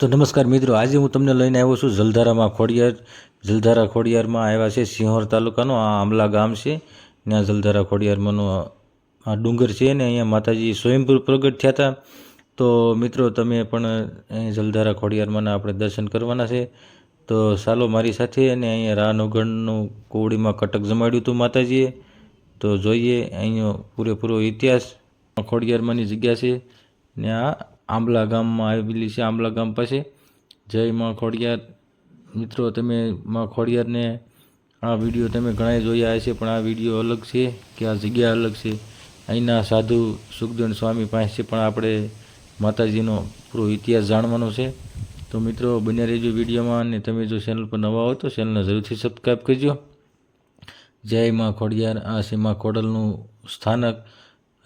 તો નમસ્કાર મિત્રો, આજે હું તમને લઈને આવ્યો છું જલધારામાં ખોડિયાર. જલધારા ખોડિયારમાં આવ્યા છે સિંહોર તાલુકાનો, આ આંબલા ગામ છે. ત્યાં જલધારા ખોડિયારમાંનો આ ડુંગર છે ને અહીંયા માતાજી સ્વયંભૂ પ્રગટ થયા હતા. તો મિત્રો, તમે પણ જલધારા ખોડિયારમાંના આપણે દર્શન કરવાના છે. તો ચાલો મારી સાથે અને અહીંયા રાનોગણનું કોવડીમાં કટક જમાડ્યું હતું માતાજીએ. તો જોઈએ, અહીંનો પૂરેપૂરો ઇતિહાસ. ખોડિયારમાંની જગ્યા છે ને આ આંબલા ગામમાં આવેલી છે આંબલા ગામ પાસે. જય માં ખોડિયાર. મિત્રો, તમે માં ખોડિયારને આ વીડિયો તમે ઘણાએ જોયા હશે, પણ આ વીડિયો અલગ છે કે આ જગ્યા અલગ છે? અહીંના સાધુ સુખદેવ સ્વામી પાસે પણ આપણે માતાજીનો પૂરો ઇતિહાસ જાણવાનો છે. તો મિત્રો, બન્યા રહેજો વિડીયોમાં અને તમે જો ચેનલ પર નવા હો તો ચેનલને જરૂરથી સબસ્ક્રાઈબ કરજો. જય માં ખોડિયાર. આ છે માં ખોડલનું સ્થાનક.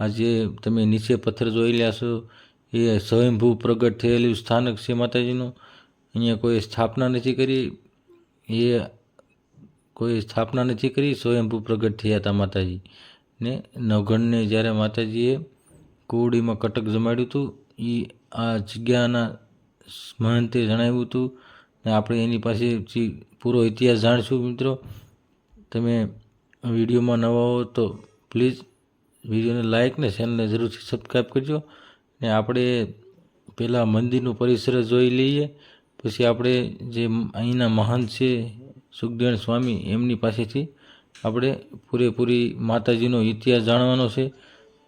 આજે તમે નીચે પથ્થર જોઈ રહ્યા છો. એ સ્વયંભૂ પ્રગટ થયેલું સ્થાનક છે માતાજીનું અહીંયા કોઈ સ્થાપના નથી કરી. એ કોઈ સ્થાપના નથી કરી, સ્વયંભૂ પ્રગટ થયા હતા માતાજી ને નવગણને જ્યારે માતાજીએ કુવડીમાં કટક જમાડ્યું હતું એ આ જગ્યાના મહંતે જણાવ્યું હતું. ને આપણે એની પાસે પૂરો ઇતિહાસ જાણશું મિત્રો. તમે વિડીયોમાં નવા હો તો પ્લીઝ વિડીયોને લાઇક ને ચેનલને જરૂરથી સબસ્ક્રાઈબ કરજો. ને આપણે પહેલાં મંદિરનું પરિસર જોઈ લઈએ. પછી આપણે જે અહીંના મહંત છે સુખદેવ સ્વામી એમની પાસેથી આપણે પૂરેપૂરી માતાજીનો ઇતિહાસ જાણવાનો છે.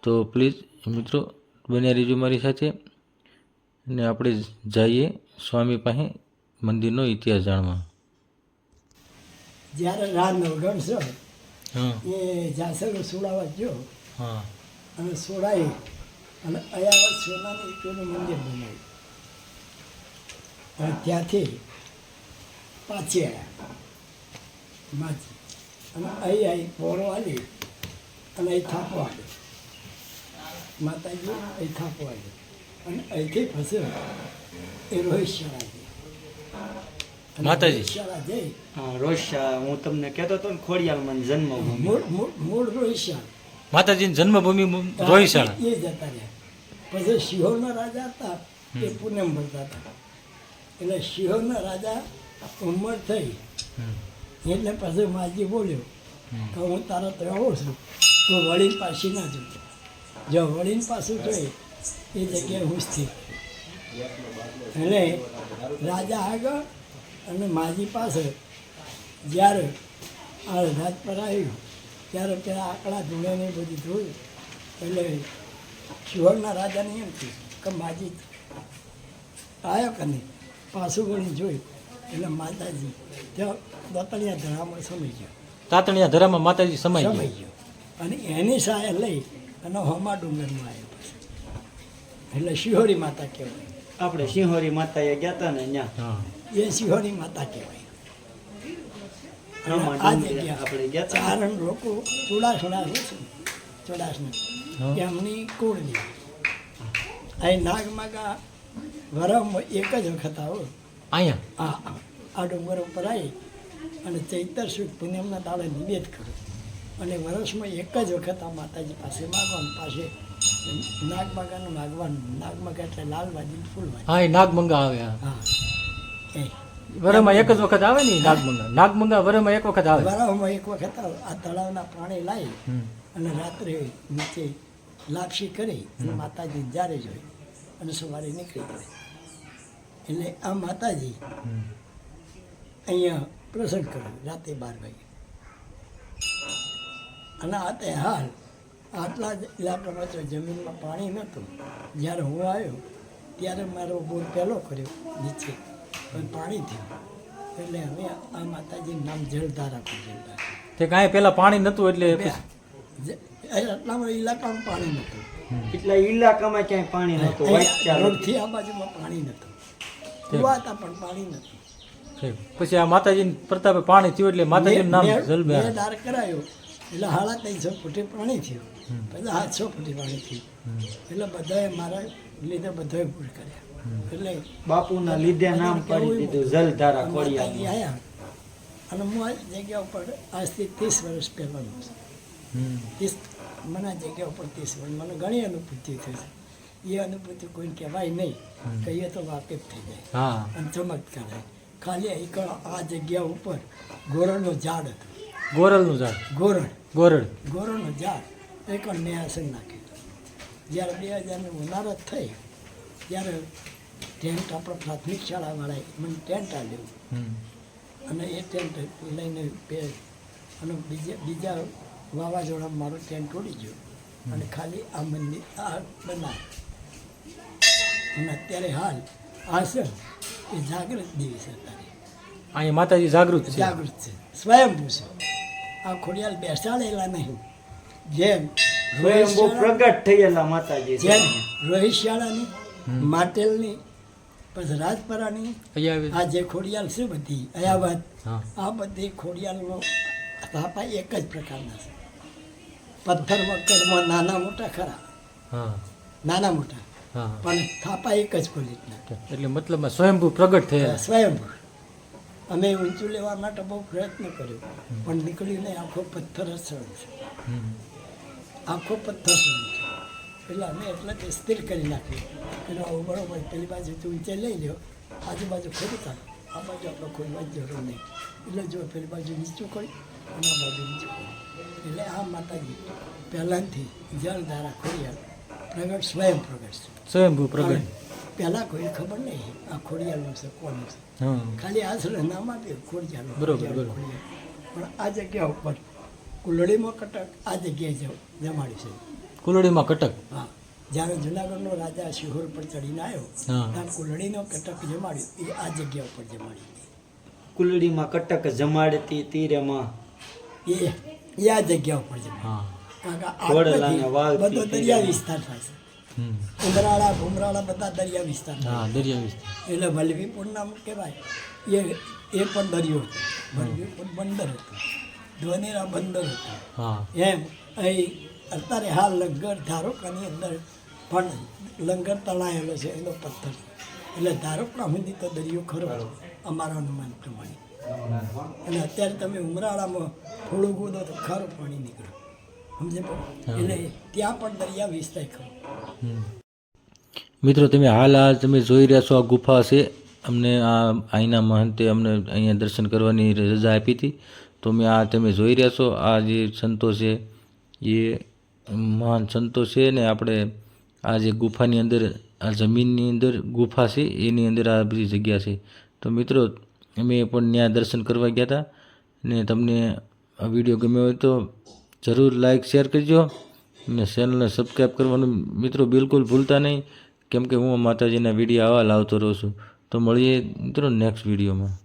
તો પ્લીઝ મિત્રો બન્યા રહીજો મારી સાથે ને આપણે જઈએ સ્વામી પાસે મંદિરનો ઇતિહાસ જાણવા. જ્યારે રાત નવગણ છે હા. એ જાસર સોડાવા ગયો હા. અને સોડાઈ અને અયાવત સોનાની પેલું મંદિર બનાવ્યું? અને ત્યાંથી પાછી આવ્યા માછી અને અહીં અહીં પોરો આવી અને અહીં થાપો આવ્યો માતાજી અહીં થાપો આવ્યો અને અહીંથી ફસ્યો એ રોહિત શાળા ગઈ. માતાજી? રોહિત શાળા જઈ હા રોશા હું તમને કહેતો હતો ને ખોડિયાલમાં જન્મ મૂળ મૂળ મૂળ રોહિત શાળા. માતાજીની જન્મભૂમિ રોહિશાળા એ જતા રહ્યા પછી સિંહોના રાજા હતા એ પૂનમ ભરતા હતા. એટલે સિંહોના રાજા ઉંમર થઈ. એટલે પછી માજી બોલ્યો કે હું તારા ત્યાં આવું છું તો વળીને પાછી ના જોઉં જો વળીને પાછું જોઈ એ જગ્યાએ હું સ્થિર એટલે રાજા આગળ અને માજી પાસે જ્યારે આ રાજ પર આવ્યું ત્યારે ત્યાં આકડા ધૂળે ને બધું જોયું એટલે શિહોરના રાજાને એમ થયું કે માજી આવ્યો કે નહીં પાછું વળી જોયું એટલે માતાજી ત્યાં દાતણિયા ધરામાં સમય ગયો. તાતણિયા ધરામાં માતાજી સમાઈ સમય ગયા. ગયો. અને એની સાય લઈ અને હોમા ડુંગરમાં આવ્યો પછી. એટલે શિહોરી માતા કહેવાય. આપણે સિંહોરી માતાએ ગયા હતા ને ત્યાં એ સિંહોરી માતા કહેવાય. આ ડુંગરે જગ્યા. આપણે ગયા ચારણ લોકો ચુડાસણા છે. ચુડાસણા હા. એમની કુળની. અહીં નાગમાગા વરસમાં એક જ વખત આવો. અહીંયા? આ આ ડુંગર ઉપર આવી અને ચૈતર સુદ પૂનમના દાડે નિવેદ કરો અને વર્ષમાં એક જ વખત આ માતાજી પાસે માગવાનું પાસે નાગમાગાનું માગવાનું નાગમાગા એટલે લાલવાજી ફૂલવાજી હા એ નાગમંગા આવે હા હા. એ. વરમાં એક જ વખત આવે ને નાગમંગા નાગમંગા વરમાં એક વખત આવે? વરસમાં એક વખત આવે. આ તળાવના પાણી લાવી અને રાત્રે નીચે લાપસી કરી અને માતાજી જ્યારે જોઈ અને સવારે નીકળી જાય એટલે આ માતાજી અહીંયા પ્રસંગ કર્યો રાતે બાર વાગે અને આ તે હાલ આટલા જ ઇલાકામાં તો જમીનમાં પાણી નહોતું. જ્યારે હું આવ્યો ત્યારે મારો બોર પહેલો કર્યો નીચે. પણ પાણી થયું. એટલે હવે આ માતાજીનું નામ જળધારા પર તે કાંઈ પેલા પાણી નતું એટલે આટલામાં ઇલાકામાં પાણી નહોતું. એટલે ઇલાકામાં ક્યાંય પાણી નહોતું? રોડથી આ બાજુમાં પાણી નહોતું. કુવાતા પણ પાણી નહોતું. પછી આ માતાજી પ્રતાપે પાણી થયું એટલે માતાજીનું નામ જલબે દાર કરાયો. એટલે સાડા ત્રણસો ફૂટે પાણી થયું. પછી સાતસો ફૂટે પાણી થયું. એટલે બધાએ મારા લીધે બધાએ ભૂલ કર્યા. એટલે બાપુના લીધે નામ પાડી દીધું જલધારા માતાજી અને હું આ જગ્યા ઉપર આજથી ત્રીસ વર્ષ પહેલાનું છે. ત્રીસ મને આ જગ્યા ઉપર ત્રીસ વર્ષ મને ઘણી અનુભૂતિ થઈ છે. એ અનુભૂતિ કોઈને કહેવાય નહીં કહીએ તો વાકેફ થઈ જાય અને ચમત્કાર ખાલી એક આ જગ્યા ઉપર ગોરણનું ઝાડ હતું. ગોરલનું ઝાડ? ગોરણ. ગોરડ ગોરણનું ઝાડ. એક ન્યાસન નાખ્યું. જ્યારે બે હજારની ઉનાળત થઈ ત્યારે ટેન્ટ આપણે પ્રાથમિક શાળાવાળાએ મને ટેન્ટ આપ્યું. અને એ ટેન્ટ લઈને બે અને બીજા બીજા વાવાઝોડામાં મારો ટેન્ટ તોડી ગયો. અને ખાલી આ મંદિર આ બનાવ. અને અત્યારે હાલ આ છે એ જાગૃત દેવી છે અત્યારે અહીંયા માતાજી જાગૃત છે? જાગૃત છે. સ્વયંભૂ છે. આ ખોડિયાલ બેસાડેલા નહીં. જેમ સ્વયંભૂ પ્રગટ થયેલા માતાજી જેમ રોહિત શાળાની માટેલની પછી રાજપરાની આ જે ખોડિયાલ છે બધી હા. આ બધી ખોડિયાલનો થાપા એક જ પ્રકારના છે. પથ્થર મકડમાં નાના મોટા ખરા. હા. નાના મોટા. પણ થાપા એક જ ક્વોલિટીના એટલે મતલબમાં સ્વયંભૂ પ્રગટ થયા. સ્વયંભૂ. અમે ઊંચું લેવા માટે બહુ પ્રયત્ન કર્યો પણ નીકળીને આખો પથ્થર જ સળગ છે આખો પથ્થર સળગ છે. એટલે અમે એટલે તે સ્થિર કરી નાખ્યું ના, આવું બરાબર પેલી બાજુ તું ઊંચે લઈ લ્યો આજુબાજુ ખોદી કાઢ. આ બાજુ આપણે ખોદવા જ જરૂર નહીં. એટલે જો પેલી બાજુ નીચું કરી અને આ બાજુ નીચું કરી. એટલે આ માતાજી પહેલાંથી જળધારા ખોડિયાર પ્રગટ સ્વયં પ્રગટ સ્વયંભૂ પ્રગટ. પહેલાં કોઈ ખબર નહીં આ ખોડિયારનું છે કોનું છે. ખાલી આશરે નામ આપ્યું ખોડિયારનું બરોબર, પણ આ જગ્યા ઉપર કુલડીમાં કટક આ જગ્યાએ જમાડી છે. કુલડીમાં કટક. હા. જ્યારે જુનાગઢનો રાજા શિહોર પર ચડીને આવ્યો ત્યારે કુલડીનો કટક જમાડ્યો. એ આ જગ્યા ઉપર જમાડી કુલડીમાં કટક જમાડતી તીરેમાં? એ એ આ જગ્યા ઉપર જમાડ્યો. બધો દરિયા વિસ્તાર થાય છે. હમ. ઉમરાળા ભૂમરાળા બધા દરિયા વિસ્તાર દરિયા વિસ્તાર. એટલે વલ્લભીપુર નામ કહેવાય. એ એ પણ દરિયો હતો. વલ્લભીપુર બંદર હતું. ધ્વનેરા બંદર હતું. એમ અહીં અત્યારે હાલ લંગર ધારોકાની અંદર પણ લંગર તળાયેલો છે એનો પથ્થર. એટલે ધારોકા સુધી તો દરિયો ખરો અમારા અનુમાન પ્રમાણે. અને અત્યારે તમે ઉમરાળામાં થોડું ગોદો તો ખારું પાણી નીકળે સમજે એટલે ત્યાં પણ દરિયા વિસ્તાર ખરો. મિત્રો તમે હાલ આ તમે જોઈ રહ્યા છો આ ગુફા છે. અમને આ અહીંના મહંતે અમને અહીંયા દર્શન કરવાની રજા આપી હતી. તો મેં આ તમે જોઈ રહ્યા છો આ જે સંતો છે એ મહાન સંતો છે ને આપણે આ જે ગુફાની અંદર, આ જમીનની અંદર ગુફા છે, એની અંદર આ બધી જગ્યા છે. તો મિત્રો, અમે પણ ત્યાં દર્શન કરવા ગયા હતા ને તમને આ વીડિયો ગમ્યો હોય તો જરૂર લાઇક શેર કરજો અને ચેનલને સબસ્ક્રાઈબ કરવાનું મિત્રો બિલકુલ ભૂલતા નહીં. કેમ કે હું માતાજીના વીડિયો આવા લાવતો રહું છું. તો મળીએ મિત્રો નેક્સ્ટ વિડીયોમાં.